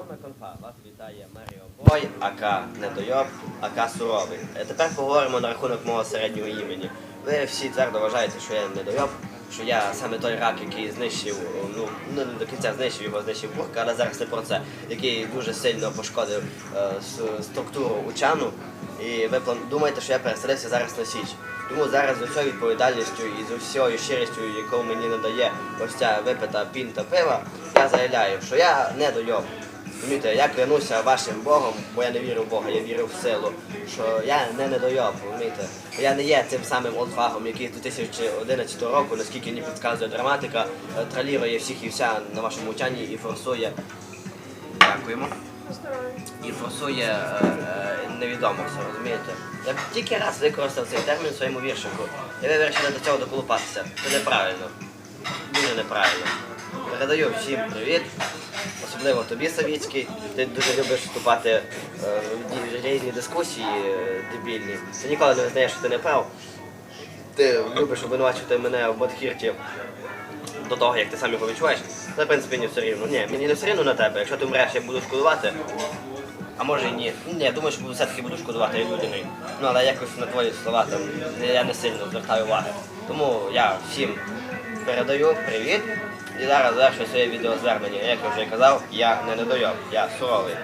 Шановна конфа, вас вітає Маріо Бой, АК Недойоб, АК Суровий. Е, Тепер поговоримо на рахунок мого середнього імені. Ви всі твердо вважаєте, що я недойоб, що я саме той рак, який знищив, ну, ну не до кінця знищив його, знищив Бурка, але зараз не про це, який дуже сильно пошкодив е, структуру учану. І ви думаєте, що я переселився зараз на Січ. Тому зараз з усією відповідальністю і з усією щирістю, яку мені надає ось ця випита пінта пива, я заявляю, що я не дойоб. Розумієте, я клянуся вашим Богом, бо я не вірю в Бога, я вірю в силу, що я не недойоб, розумієте. Я не є тим самим олдфагом, який з 2011 року, наскільки мені підказує драматика, е, тралірує всіх і вся на вашому учанні і форсує. Дякуємо і форсує е, е, невідомо все, розумієте? Я тільки раз використав цей термін в своєму віршику. І ви вирішили до цього доколупатися. Це неправильно. Дуже неправильно. Передаю всім привіт, особливо тобі, Савіцький. Ти дуже любиш вступати е, в різні дискусії е, дебільні. Ти ніколи не визнаєш, що ти не прав. Ти любиш обвинувачувати мене в Бодхірті до того, як ти сам його відчуваєш. Це, в принципі, не все рівно. Ні, мені не все рівно на тебе. Якщо ти вмреш, я буду шкодувати. А може і ні. Ні, я думаю, що все-таки буду шкодувати як людини. Ну, але якось на твої слова там я не сильно звертаю уваги. Тому я всім передаю привіт. І зараз завершу своє відеозвернення. Як я вже казав, я не недойоб, я суровий.